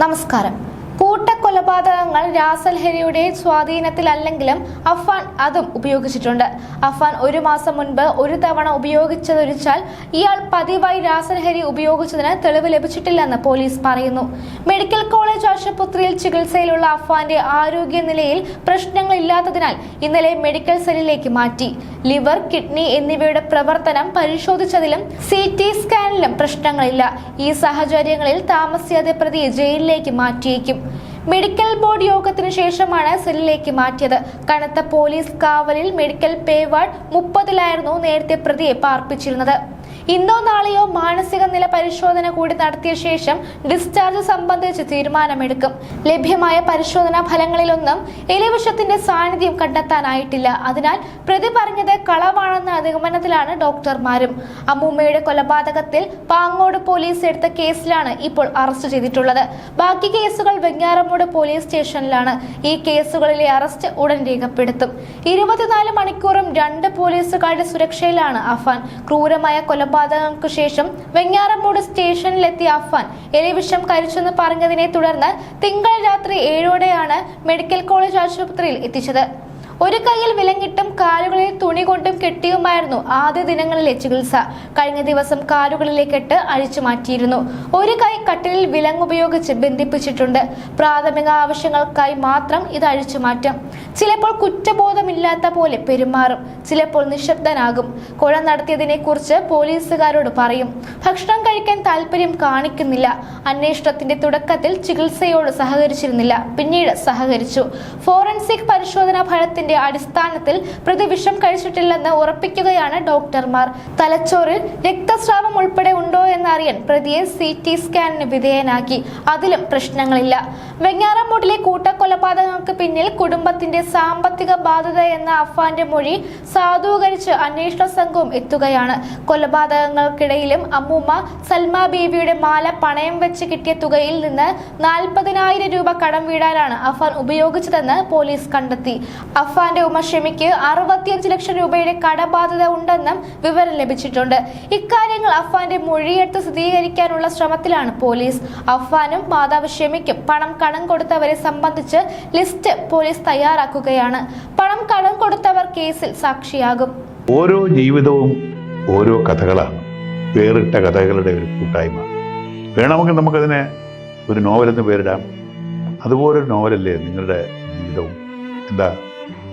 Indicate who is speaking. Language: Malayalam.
Speaker 1: നമസ്കാരം. കൂട്ടക്കൊലപാതകങ്ങൾ സ്വാധീനത്തിൽ സ്വാധീനത്തിലല്ലെങ്കിലും അഫാൻ അതും ഉപയോഗിച്ചിട്ടുണ്ട്. അഫാൻ ഒരു മാസം മുൻപ് ഒരു തവണ ഉപയോഗിച്ചതൊരിച്ചാൽ ഇയാൾ പതിവായി രാസൽഹരി ഉപയോഗിച്ചതിന് തെളിവ് ലഭിച്ചിട്ടില്ലെന്ന് പോലീസ് പറയുന്നു. മെഡിക്കൽ കോളേജ് ആശുപത്രിയിൽ ചികിത്സയിലുള്ള അഫാന്റെ ആരോഗ്യനിലയിൽ പ്രശ്നങ്ങളില്ലാത്തതിനാൽ ഇന്നലെ മെഡിക്കൽ സെല്ലിലേക്ക് മാറ്റി. ലിവർ കിഡ്നി എന്നിവയുടെ പ്രവർത്തനം പരിശോധിച്ചതിലും സി ടി സ്കാനിലും പ്രശ്നങ്ങളില്ല. ഈ സാഹചര്യങ്ങളിൽ താമസിയാതെ പ്രതിയെ ജയിലിലേക്ക് മാറ്റിയേക്കും. മെഡിക്കൽ ബോർഡ് യോഗത്തിന് ശേഷമാണ് സെല്ലിലേക്ക് മാറ്റിയത്. കനത്ത പോലീസ് കാവലിൽ മെഡിക്കൽ പേ മുപ്പതിലായിരുന്നു നേരത്തെ പ്രതിയെ പാർപ്പിച്ചിരുന്നത്. ഇന്നോ നാളെയോ മാനസിക നില പരിശോധന കൂടി നടത്തിയ ശേഷം ഡിസ്ചാർജ് സംബന്ധിച്ച് തീരുമാനമെടുക്കും. ലഭ്യമായ പരിശോധനാ ഫലങ്ങളിലൊന്നും എലിവിഷത്തിന്റെ സാന്നിധ്യം കണ്ടെത്താനായിട്ടില്ല. അതിനാൽ പ്രതി പറഞ്ഞത് കളവാണെന്ന നിഗമനത്തിലാണ് ഡോക്ടർമാരും. അമ്മൂമ്മയുടെ കൊലപാതകത്തിൽ പാങ്ങോട് പോലീസ് എടുത്ത കേസിലാണ് ഇപ്പോൾ അറസ്റ്റ് ചെയ്തിട്ടുള്ളത്. ബാക്കി കേസുകൾ വെങ്ങാറമ്മൂട് പോലീസ് സ്റ്റേഷനിലാണ്. ഈ കേസുകളിലെ അറസ്റ്റ് ഉടൻ രേഖപ്പെടുത്തും. ഇരുപത്തിനാല് മണിക്കൂറും രണ്ട് പോലീസുകാരുടെ സുരക്ഷയിലാണ് അഫാൻ. ക്രൂരമായ കൊലപാതകങ്ങൾക്ക് ശേഷം വെഞ്ഞാറമൂട് സ്റ്റേഷനിലെത്തിയ അഫാൻ എലിവിഷം കരിച്ചെന്ന് പറഞ്ഞതിനെ തുടർന്ന് തിങ്കൾ രാത്രി ഏഴോടെയാണ് മെഡിക്കൽ കോളേജ് ആശുപത്രിയിൽ എത്തിച്ചത്. ഒരു കൈയിൽ വിലങ്ങിട്ടും കാലുകളിൽ തുണി കൊണ്ടും കെട്ടിയുമായിരുന്നു ആദ്യ ദിനങ്ങളിലെ ചികിത്സ. കഴിഞ്ഞ ദിവസം കാലുകളിലെ കെട്ട് അഴിച്ചു മാറ്റിയിരുന്നു. ഒരു കൈ കട്ടിലിൽ വിലങ്ങുപയോഗിച്ച് ബന്ധിപ്പിച്ചിട്ടുണ്ട്. പ്രാഥമിക ആവശ്യങ്ങൾക്കായി മാത്രം ഇത് അഴിച്ചു മാറ്റും. ചിലപ്പോൾ കുറ്റബോധമില്ലാത്ത പോലെ പെരുമാറും. ചിലപ്പോൾ നിശബ്ദനാകും. കൊല നടത്തിയതിനെ കുറിച്ച് പോലീസുകാരോട് പറയും. ഭക്ഷണം കഴിക്കാൻ താല്പര്യം കാണിക്കുന്നില്ല. അന്വേഷണത്തിന്റെ തുടക്കത്തിൽ ചികിത്സയോട് സഹകരിച്ചിരുന്നില്ല. പിന്നീട് സഹകരിച്ചു. ഫോറൻസിക് പരിശോധനാ ഫലത്തിന്റെ അടിസ്ഥാനത്തിൽ പ്രതി വിഷം കഴിച്ചിട്ടില്ലെന്ന് ഉറപ്പിക്കുകയാണ് ഡോക്ടർമാർ. തലച്ചോറിൽ രക്തസ്രാവം ഉൾപ്പെടെ ഉണ്ടോ എന്നറിയാൻ പ്രതിയെ സി ടി സ്കാനിന് വിധേയനാക്കി. അതിലും പ്രശ്നങ്ങളില്ല. വെങ്ങാറമൂട്ടിലെ കൂട്ടക്കൊലപാതകങ്ങൾക്ക് പിന്നിൽ കുടുംബത്തിന്റെ സാമ്പത്തിക ബാധ്യത എന്ന അഫാന്റെ മൊഴി സാധൂകരിച്ച് അന്വേഷണ സംഘവും എത്തുകയാണ്. കൊലപാതകങ്ങൾക്കിടയിലും അമ്മൂമ്മ സൽമ ബേബിയുടെ മാല പണയം വെച്ച് കിട്ടിയ തുകയിൽ നിന്ന് നാൽപ്പതിനായിരം രൂപ കടം വീടാനാണ് അഫാൻ ഉപയോഗിച്ചതെന്ന് പോലീസ് കണ്ടെത്തി. അഫാന്റെ ഉമ്മ അറുപത്തിയഞ്ച് ലക്ഷം രൂപയുടെ കടബാധ്യത ഉണ്ടെന്നും വിവരം ലഭിച്ചിട്ടുണ്ട്. ഇക്കാര്യങ്ങൾ അഫാന്റെ മൊഴിയെടുത്ത് സ്ഥിരീകരിക്കാനുള്ള ശ്രമത്തിലാണ് പോലീസ്. അഫാനും മാതാവ് ഷെമിക്കും പണം കടം കൊടുത്തവരെ സംബന്ധിച്ച് ലിസ്റ്റ് പോലീസ് തയ്യാറാക്കുകയാണ്. പണം കടം കൊടുത്തവർ കേസിൽ സാക്ഷിയാകും.
Speaker 2: ഓരോ ജീവിതവും ഓരോ കഥകളാണ്. വേറിട്ട കഥകളുടെ ഒരു കൂട്ടായ്മ. വേണമെങ്കിൽ നമുക്കതിനെ ഒരു നോവലെന്ന് പേരിടാം. അതുപോലൊരു നോവലല്ലേ നിങ്ങളുടെ ജീവിതവും? എന്താ?